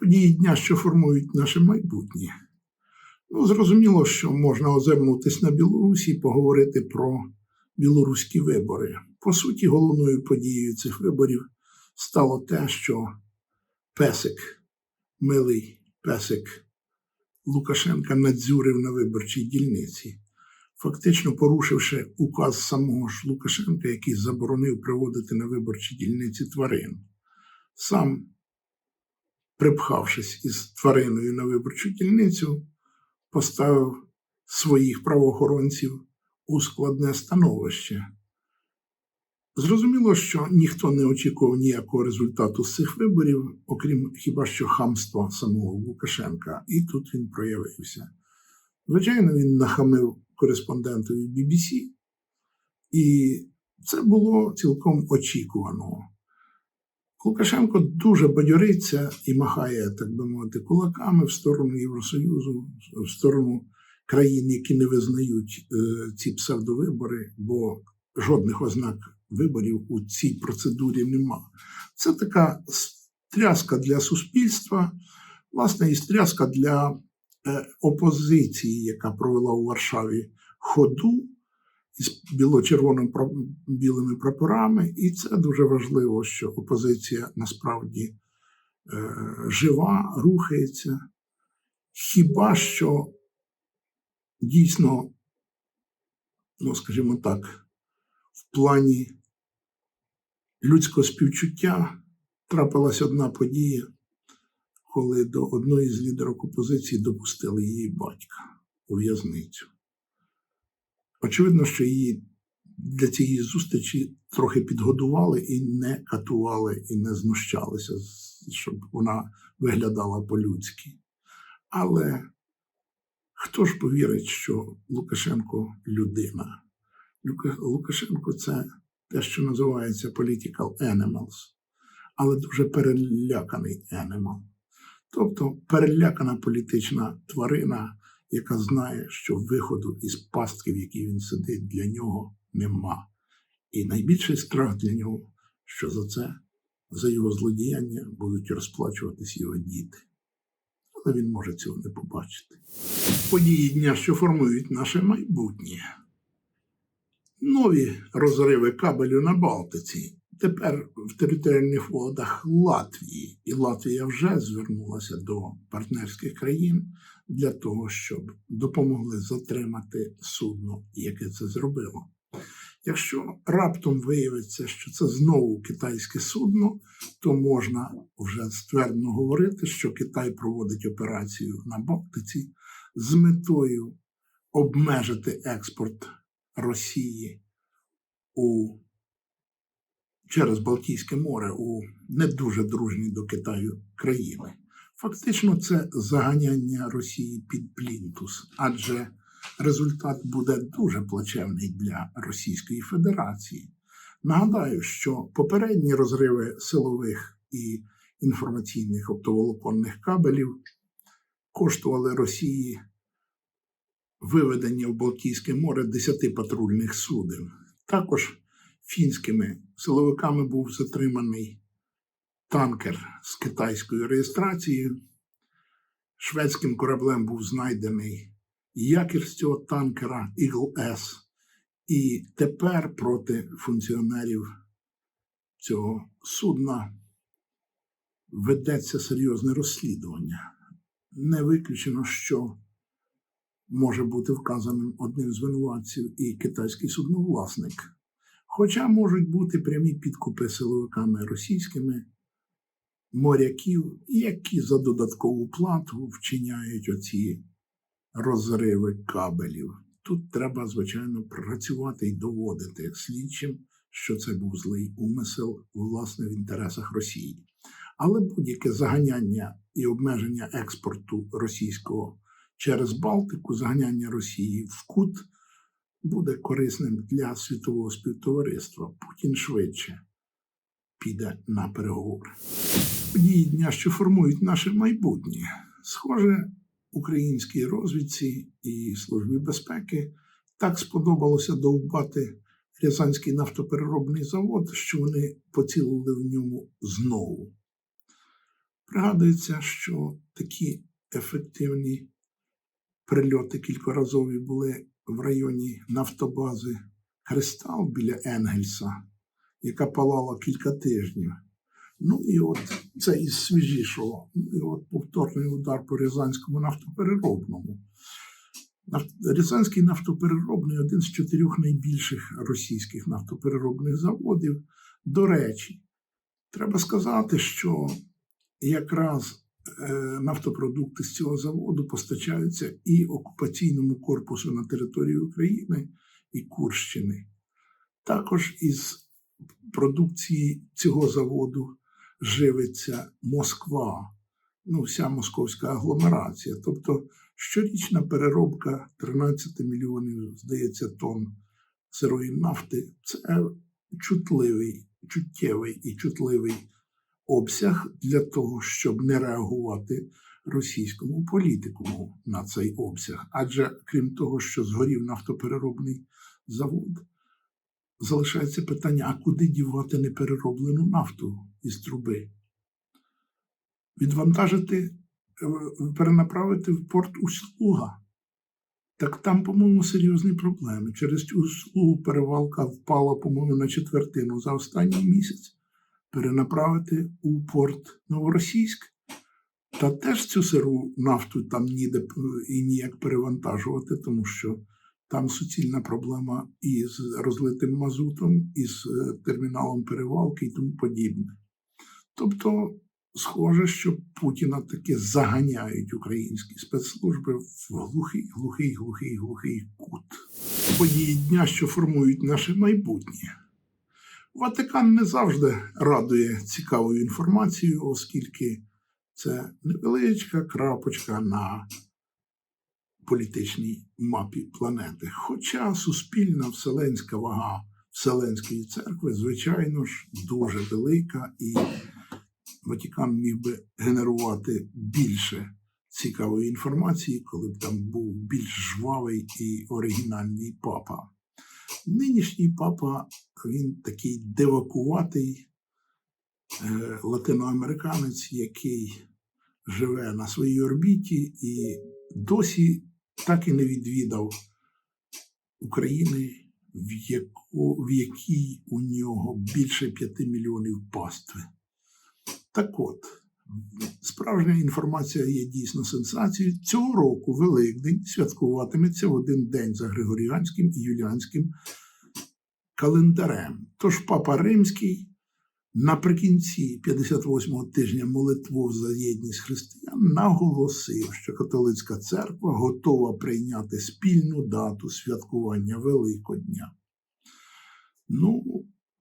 Події дня, що формують наше майбутнє. Ну, зрозуміло, що можна озирнутися на Білорусі і поговорити про білоруські вибори. По суті, головною подією цих виборів стало те, що песик, милий песик Лукашенка надзюрив на виборчій дільниці, фактично порушивши указ самого ж Лукашенка, який заборонив приводити на виборчі дільниці тварин. Сам, припхавшись із твариною на виборчу дільницю, поставив своїх правоохоронців у складне становище. Зрозуміло, що ніхто не очікував ніякого результату з цих виборів, окрім хіба що хамства самого Лукашенка, і тут він проявився. Звичайно, він нахамив кореспондентові BBC, і це було цілком очікувано. Лукашенко дуже бадьориться і махає, так би мовити, кулаками в сторону Євросоюзу, в сторону країн, які не визнають е, ці псевдовибори, бо жодних ознак виборів у цій процедурі нема. Це така стряска для суспільства, власне, і стряска для е, опозиції, яка провела у Варшаві ходу із біло-червоними білими прапорами, і це дуже важливо, що опозиція насправді е, жива, рухається. Хіба що дійсно, ну, скажімо так, в плані людського співчуття трапилась одна подія, коли до одної з лідерок опозиції допустили її батька у в'язницю. Очевидно, що її для цієї зустрічі трохи підгодували і не катували, і не знущалися, щоб вона виглядала по-людськи. Але хто ж повірить, що Лукашенко людина? Лукашенко це те, що називається political animals, але дуже переляканий animal. Тобто перелякана політична тварина, яка знає, що виходу із пастки, в якій він сидить, для нього нема. І найбільший страх для нього, що за це, за його злодіяння, будуть розплачуватись його діти. Але він може цього не побачити. Події дня, що формують наше майбутнє. Нові розриви кабелю на Балтиці. Тепер в територіальних водах Латвії, і Латвія вже звернулася до партнерських країн для того, щоб допомогли затримати судно, яке це зробило. Якщо раптом виявиться, що це знову китайське судно, то можна вже ствердно говорити, що Китай проводить операцію на Балтиці з метою обмежити експорт Росії у, через Балтійське море у не дуже дружні до Китаю країни. Фактично, це заганяння Росії під плінтус, адже результат буде дуже плачевний для Російської Федерації. Нагадаю, що попередні розриви силових і інформаційних оптоволоконних кабелів коштували Росії виведення в Балтійське море 10 патрульних суден. Також фінськими силовиками був затриманий танкер з китайською реєстрацією. Шведським кораблем був знайдений якір з цього танкера Eagle S. І тепер проти функціонерів цього судна ведеться серйозне розслідування. Не виключено, що може бути вказаним одним з винуватців і китайський судновласник. Хоча можуть бути прямі підкупи силовиками російськими моряків, які за додаткову плату вчиняють оці розриви кабелів. Тут треба, звичайно, працювати і доводити слідчим, що це був злий умисел, власне, в інтересах Росії. Але будь-яке заганяння і обмеження експорту російського через Балтику, заганяння Росії в кут буде корисним для світового співтовариства. Путін швидше піде на переговори. Події дня, що формують наше майбутнє. Схоже, українській розвідці і Службі безпеки так сподобалося довбати Рязанський нафтопереробний завод, що вони поцілили в ньому знову. Пригадується, що такі ефективні прильоти кількоразові були в районі нафтобази Кристал біля Енгельса, яка палала кілька тижнів. Ну і от це із свіжішого. І от повторний удар по Рязанському нафтопереробному. Рязанський нафтопереробний один з чотирьох найбільших російських нафтопереробних заводів. До речі, треба сказати, що якраз нафтопродукти з цього заводу постачаються і окупаційному корпусу на території України, і Курщини. Також із продукції цього заводу живиться Москва, ну, вся московська агломерація. Тобто щорічна переробка 13 мільйонів, здається, тонн сирої нафти це чутливий, чуттєвий і чутливий обсяг для того, щоб не реагувати російському політикуму на цей обсяг. Адже крім того, що згорів нафтопереробний завод, залишається питання: а куди дівати неперероблену нафту із труби? Відвантажити, е, перенаправити в порт Услуга. Так там, по-моєму, серйозні проблеми. Через цю услугу перевалка впала, по-моєму, на четвертину за останній місяць. Перенаправити у порт Новоросійськ. Та теж цю сиру нафту там ніде е, і ніяк перевантажувати, тому що там суцільна проблема із розлитим мазутом, із е, терміналом перевалки і тому подібне. Тобто, схоже, що Путіна таки заганяють українські спецслужби в глухий, глухий, глухий, глухий кут. Події дня, що формують наше майбутнє. Ватикан не завжди радує цікавою інформацією, оскільки це невеличка крапочка на політичній мапі планети. Хоча суспільна вселенська вага Вселенської церкви, звичайно ж, дуже велика, і Ватикан міг би генерувати більше цікавої інформації, коли б там був більш жвавий і оригінальний папа. Нинішній папа він такий девакуватий е, латиноамериканець, який живе на своїй орбіті і досі так і не відвідав України, в, яку, в якій у нього більше 5 мільйонів пастви. Так от, справжня інформація є дійсно сенсацією. Цього року Великдень святкуватиметься в один день за Григоріанським і Юліанським календарем. Тож Папа Римський наприкінці 58-го тижня молитву за єдність християн наголосив, що католицька церква готова прийняти спільну дату святкування Великодня. Ну,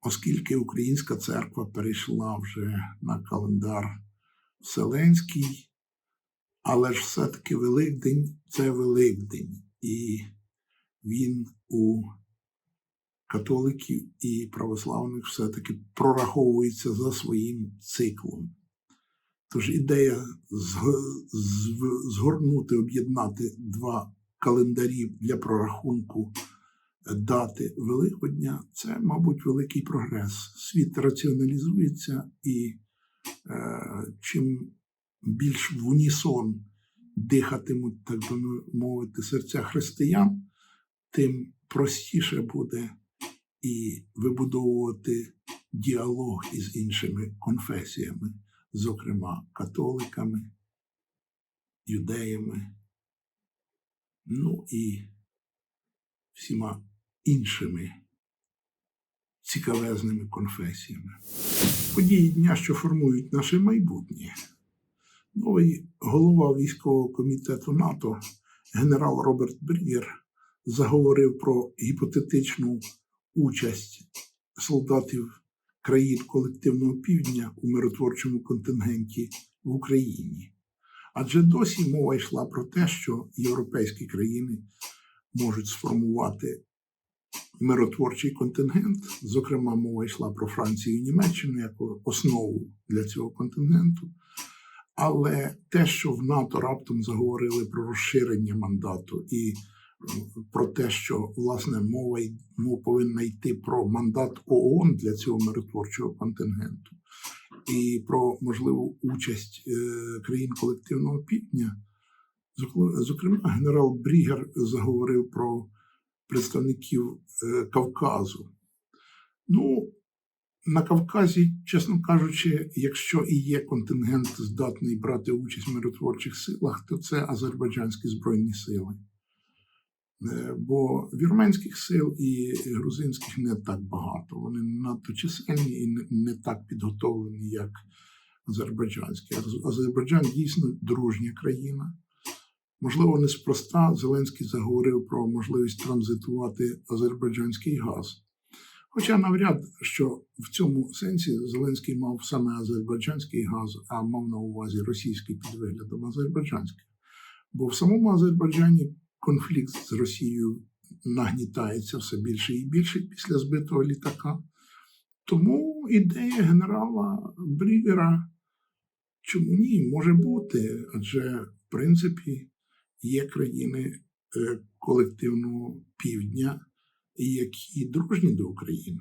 оскільки Українська церква перейшла вже на календар Вселенський, але ж все-таки Великдень це Великдень, і він у католиків і православних все-таки прораховується за своїм циклом. Тож ідея згорнути, об'єднати два календарі для прорахунку дати Великодня це, мабуть, великий прогрес. Світ раціоналізується, і е, чим більш в унісон дихатимуть, так би мовити, серця християн, тим простіше буде і вибудовувати діалог із іншими конфесіями, зокрема католиками, юдеями, ну і всіма іншими цікавезними конфесіями. Події дня, що формують наше майбутнє. Новий голова військового комітету НАТО генерал Роберт Брігер заговорив про гіпотетичну участь солдатів країн колективного півдня у миротворчому контингенті в Україні. Адже досі мова йшла про те, що європейські країни можуть сформувати миротворчий контингент. Зокрема, мова йшла про Францію і Німеччину як основу для цього контингенту. Але те, що в НАТО раптом заговорили про розширення мандату і е, про те, що власне мова, й- мова повинна йти про мандат ООН для цього миротворчого контингенту, і про можливу участь е, країн колективного півдня. Зокрема, генерал Брігер заговорив про представників е, Кавказу. Ну, на Кавказі, чесно кажучи, якщо і є контингент здатний брати участь в миротворчих силах, то це азербайджанські збройні сили. Е, Бо вірменських сил і грузинських не так багато. Вони надто чисельні і не- не так підготовлені, як азербайджанські. Азербайджан дійсно дружня країна. Можливо, неспроста Зеленський заговорив про можливість транзитувати азербайджанський газ. Хоча навряд, що в цьому сенсі Зеленський мав саме азербайджанський газ, а мав на увазі російський під виглядом азербайджанський. Бо в самому Азербайджані конфлікт з Росією нагнітається все більше і більше після збитого літака. Тому ідея генерала Брівера, чому ні, може бути, адже в принципі є країни е, колективного півдня, які дружні до України.